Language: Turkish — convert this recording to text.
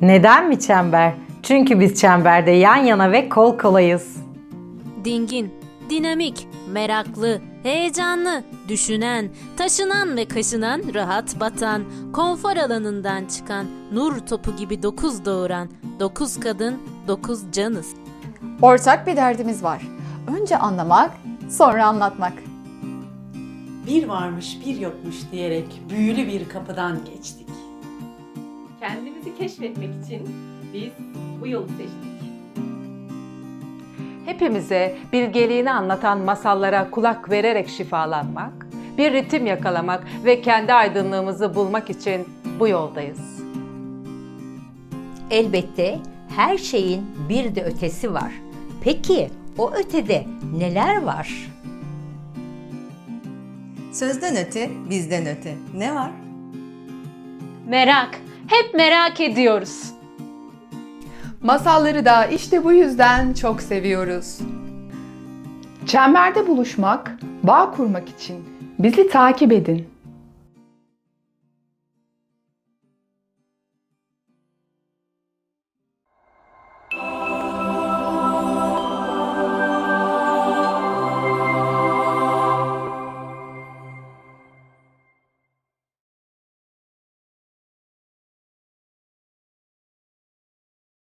Neden mi çember? Çünkü biz çemberde yan yana ve kol kolayız. Dingin, dinamik, meraklı, heyecanlı, düşünen, taşınan ve kaşınan, rahat batan, konfor alanından çıkan, nur topu gibi dokuz doğuran, dokuz kadın, dokuz canız. Ortak bir derdimiz var. Önce anlamak, sonra anlatmak. Bir varmış bir yokmuş diyerek büyülü bir kapıdan geçtik. Kendimizi keşfetmek için biz bu yolu seçtik. Hepimize bilgeliğini anlatan masallara kulak vererek şifalanmak, bir ritim yakalamak ve kendi aydınlığımızı bulmak için bu yoldayız. Elbette her şeyin bir de ötesi var. Peki o ötede neler var? Sözden öte, bizden öte. Ne var? Merak. Hep merak ediyoruz. Masalları da işte bu yüzden çok seviyoruz. Çemberde buluşmak, bağ kurmak için bizi takip edin.